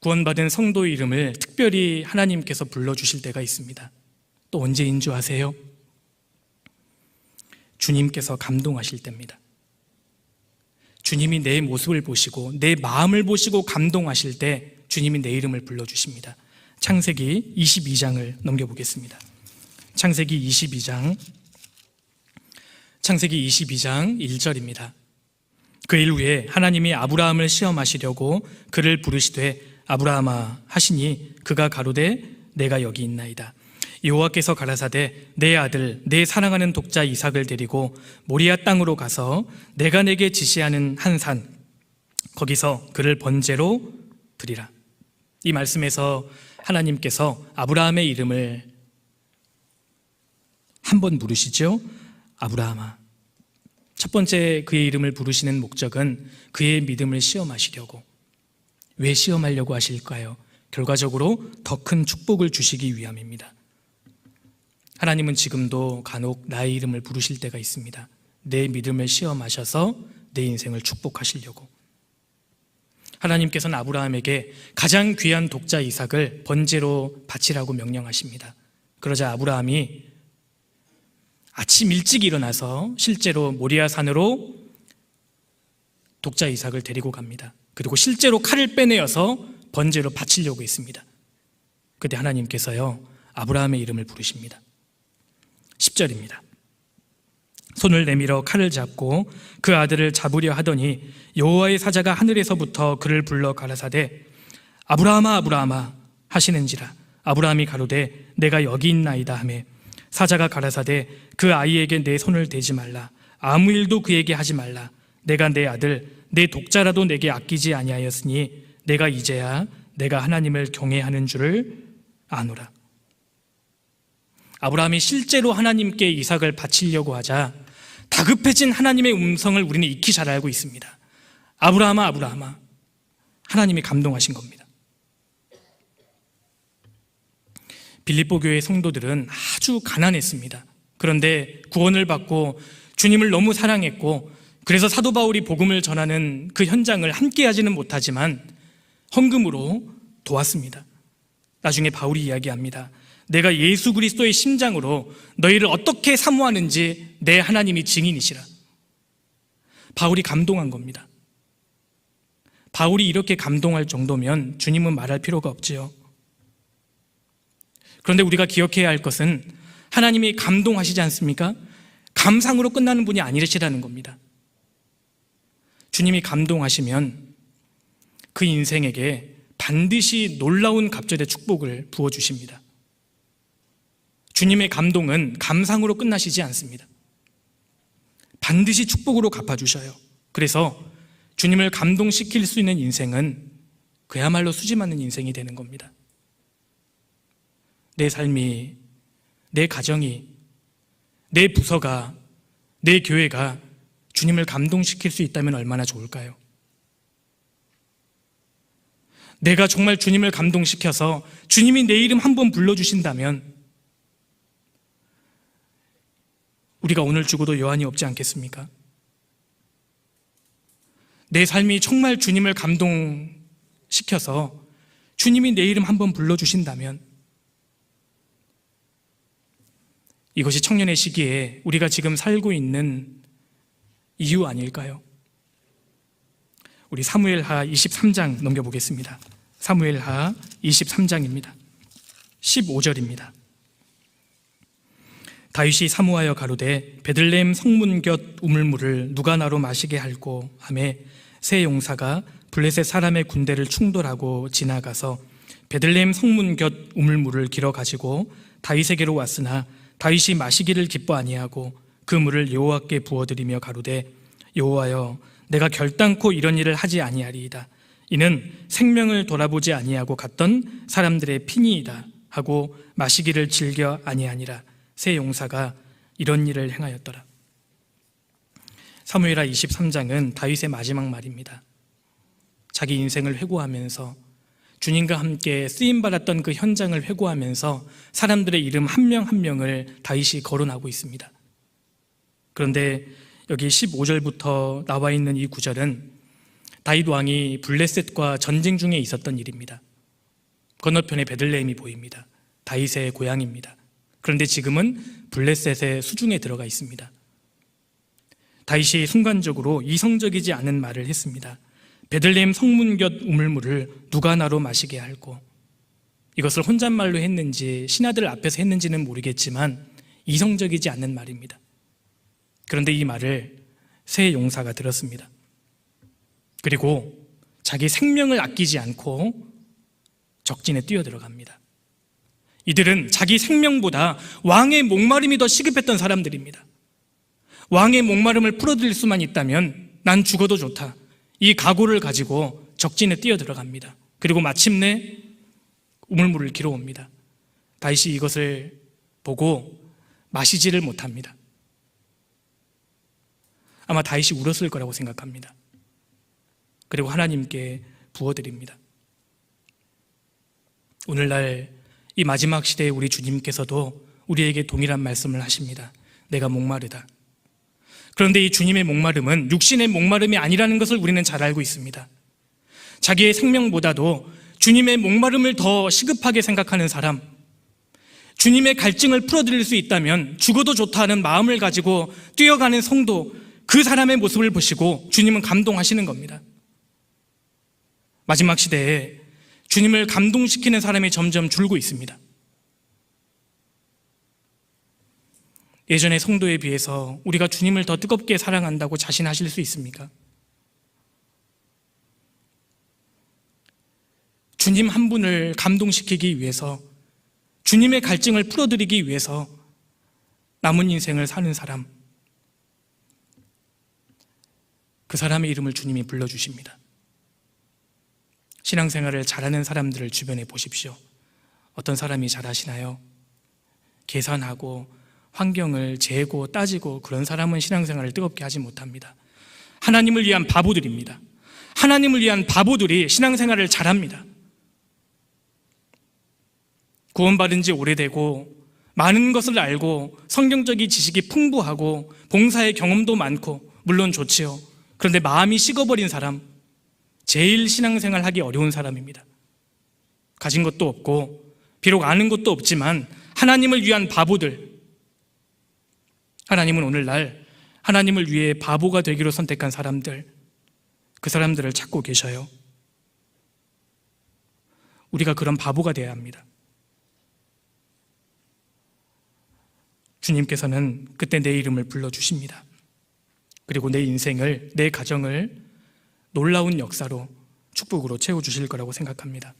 구원받은 성도의 이름을 특별히 하나님께서 불러주실 때가 있습니다. 또 언제인 줄 아세요? 주님께서 감동하실 때입니다. 주님이 내 모습을 보시고 내 마음을 보시고 감동하실 때 주님이 내 이름을 불러주십니다. 창세기 22장을 넘겨보겠습니다. 창세기 22장, 창세기 22장 1절입니다. 그 일 후에 하나님이 아브라함을 시험하시려고 그를 부르시되 아브라함아 하시니 그가 가로되 내가 여기 있나이다. 여호와께서 가라사대 내 아들 내 사랑하는 독자 이삭을 데리고 모리아 땅으로 가서 내가 내게 지시하는 한 산 거기서 그를 번제로 드리라. 이 말씀에서 하나님께서 아브라함의 이름을 한 번 부르시죠. 아브라함아. 첫 번째 그의 이름을 부르시는 목적은 그의 믿음을 시험하시려고. 왜 시험하려고 하실까요? 결과적으로 더 큰 축복을 주시기 위함입니다. 하나님은 지금도 간혹 나의 이름을 부르실 때가 있습니다. 내 믿음을 시험하셔서 내 인생을 축복하시려고. 하나님께서는 아브라함에게 가장 귀한 독자 이삭을 번제로 바치라고 명령하십니다. 그러자 아브라함이 아침 일찍 일어나서 실제로 모리아 산으로 독자 이삭을 데리고 갑니다. 그리고 실제로 칼을 빼내어서 번제로 바치려고 했습니다. 그때 하나님께서요, 아브라함의 이름을 부르십니다. 10절입니다. 손을 내밀어 칼을 잡고 그 아들을 잡으려 하더니 여호와의 사자가 하늘에서부터 그를 불러 가라사대 아브라함아 아브라함아 하시는지라 아브라함이 가로되 내가 여기 있나이다 하매 사자가 가라사대 그 아이에게 내 손을 대지 말라 아무 일도 그에게 하지 말라 내가 내 아들 내 독자라도 내게 아끼지 아니하였으니 내가 이제야 내가 하나님을 경외하는 줄을 아노라 아브라함이 실제로 하나님께 이삭을 바치려고 하자 다급해진 하나님의 음성을 우리는 익히 잘 알고 있습니다. 아브라함아, 아브라함아. 하나님이 감동하신 겁니다. 빌립보 교회 성도들은 아주 가난했습니다. 그런데 구원을 받고 주님을 너무 사랑했고 그래서 사도 바울이 복음을 전하는 그 현장을 함께 하지는 못하지만 헌금으로 도왔습니다. 나중에 바울이 이야기합니다. 내가 예수 그리스도의 심장으로 너희를 어떻게 사모하는지 내 하나님이 증인이시라. 바울이 감동한 겁니다. 바울이 이렇게 감동할 정도면 주님은 말할 필요가 없지요. 그런데 우리가 기억해야 할 것은 하나님이 감동하시지 않습니까? 감상으로 끝나는 분이 아니시라는 겁니다. 주님이 감동하시면 그 인생에게 반드시 놀라운 갑절의 축복을 부어주십니다. 주님의 감동은 감상으로 끝나시지 않습니다. 반드시 축복으로 갚아주셔요. 그래서 주님을 감동시킬 수 있는 인생은 그야말로 수지 맞는 인생이 되는 겁니다. 내 삶이, 내 가정이, 내 부서가, 내 교회가 주님을 감동시킬 수 있다면 얼마나 좋을까요? 내가 정말 주님을 감동시켜서 주님이 내 이름 한 번 불러주신다면 우리가 오늘 죽어도 여한이 없지 않겠습니까? 내 삶이 정말 주님을 감동시켜서 주님이 내 이름 한 번 불러주신다면 이것이 청년의 시기에 우리가 지금 살고 있는 이유 아닐까요? 우리 사무엘하 23장 넘겨보겠습니다. 사무엘하 23장입니다. 15절입니다. 다윗이 사모하여 가로되 베들레헴 성문 곁 우물물을 누가 나로 마시게 할고 하매 새 용사가 블레셋 사람의 군대를 충돌하고 지나가서 베들레헴 성문 곁 우물물을 길어 가지고 다윗에게로 왔으나 다윗이 마시기를 기뻐 아니하고 그 물을 여호와께 부어드리며 가로되 여호와여 내가 결단코 이런 일을 하지 아니하리이다 이는 생명을 돌아보지 아니하고 갔던 사람들의 피니이다 하고 마시기를 즐겨 아니하니라 새 용사가 이런 일을 행하였더라. 사무엘하 23장은 다윗의 마지막 말입니다. 자기 인생을 회고하면서 주님과 함께 쓰임 받았던 그 현장을 회고하면서 사람들의 이름 한 명한 명을 다윗이 거론하고 있습니다. 그런데 여기 15절부터 나와 있는 이 구절은 다윗 왕이 블레셋과 전쟁 중에 있었던 일입니다. 건너편에 베들레헴이 보입니다. 다윗의 고향입니다. 그런데 지금은 블레셋의 수중에 들어가 있습니다. 다윗이 순간적으로 이성적이지 않은 말을 했습니다. 베들레헴 성문 곁 우물물을 누가 나로 마시게 할고 이것을 혼잣말로 했는지 신하들 앞에서 했는지는 모르겠지만 이성적이지 않는 말입니다. 그런데 이 말을 새 용사가 들었습니다. 그리고 자기 생명을 아끼지 않고 적진에 뛰어들어갑니다. 이들은 자기 생명보다 왕의 목마름이 더 시급했던 사람들입니다. 왕의 목마름을 풀어드릴 수만 있다면 난 죽어도 좋다. 이 각오를 가지고 적진에 뛰어들어갑니다. 그리고 마침내 우물물을 길어옵니다. 다윗이 이것을 보고 마시지를 못합니다. 아마 다윗이 울었을 거라고 생각합니다. 그리고 하나님께 부어드립니다. 오늘날 이 마지막 시대에 우리 주님께서도 우리에게 동일한 말씀을 하십니다. 내가 목마르다. 그런데 이 주님의 목마름은 육신의 목마름이 아니라는 것을 우리는 잘 알고 있습니다. 자기의 생명보다도 주님의 목마름을 더 시급하게 생각하는 사람, 주님의 갈증을 풀어드릴 수 있다면 죽어도 좋다 하는 마음을 가지고 뛰어가는 성도, 그 사람의 모습을 보시고 주님은 감동하시는 겁니다. 마지막 시대에 주님을 감동시키는 사람이 점점 줄고 있습니다. 예전의 성도에 비해서 우리가 주님을 더 뜨겁게 사랑한다고 자신하실 수 있습니까? 주님 한 분을 감동시키기 위해서 주님의 갈증을 풀어드리기 위해서 남은 인생을 사는 사람 그 사람의 이름을 주님이 불러주십니다. 신앙생활을 잘하는 사람들을 주변에 보십시오. 어떤 사람이 잘하시나요? 계산하고 환경을 재고 따지고 그런 사람은 신앙생활을 뜨겁게 하지 못합니다. 하나님을 위한 바보들입니다. 하나님을 위한 바보들이 신앙생활을 잘합니다. 구원받은 지 오래되고 많은 것을 알고 성경적인 지식이 풍부하고 봉사의 경험도 많고 물론 좋지요. 그런데 마음이 식어버린 사람, 제일 신앙생활 하기 어려운 사람입니다. 가진 것도 없고, 비록 아는 것도 없지만, 하나님을 위한 바보들. 하나님은 오늘날 하나님을 위해 바보가 되기로 선택한 사람들, 그 사람들을 찾고 계셔요. 우리가 그런 바보가 되어야 합니다. 주님께서는 그때 내 이름을 불러주십니다. 그리고 내 인생을, 내 가정을 놀라운 역사로 축복으로 채워주실 거라고 생각합니다.